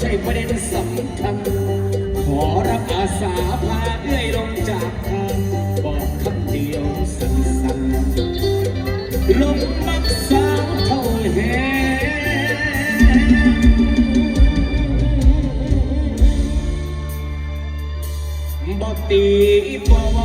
ใจประเด็นสำคัญขอรับอาสาพาเอื้อยลงจากทางบอกคำเดียวสั้นๆลงมักสาวเท่าแหบอกตีบอก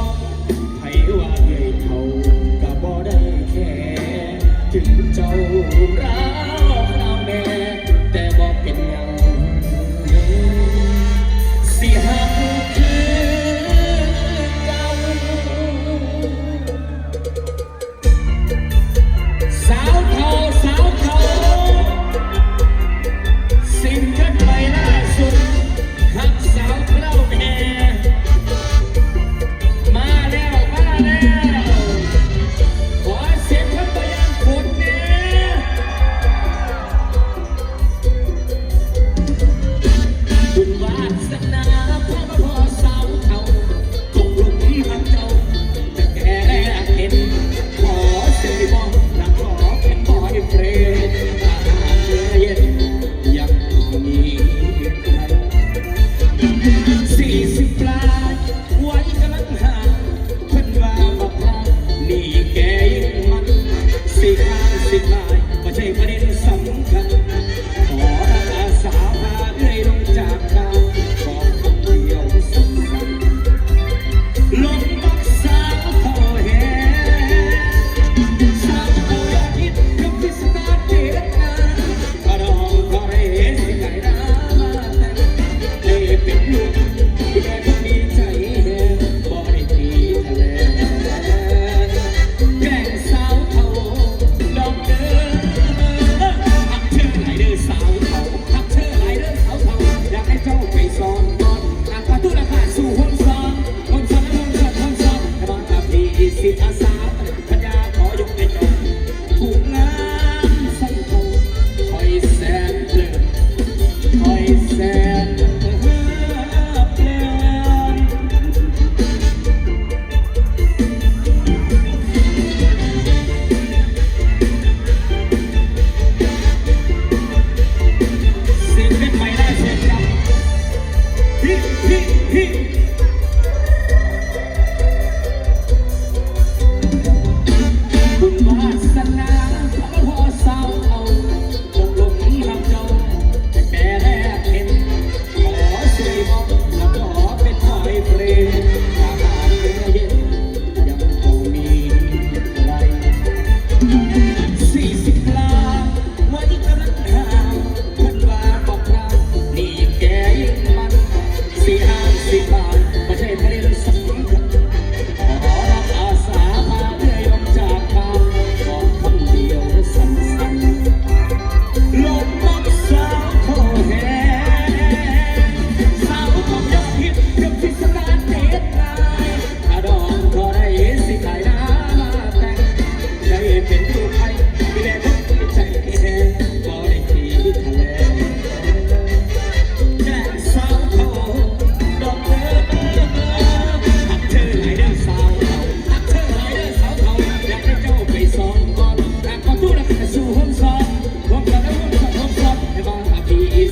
did not.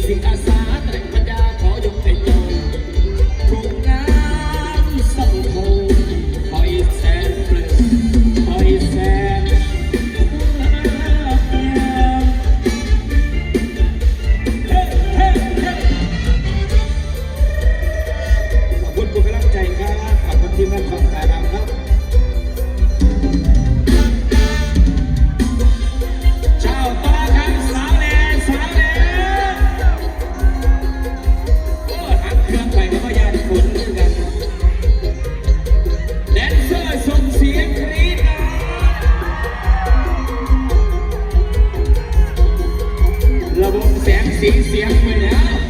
See us. สีเสียงไปแล้ว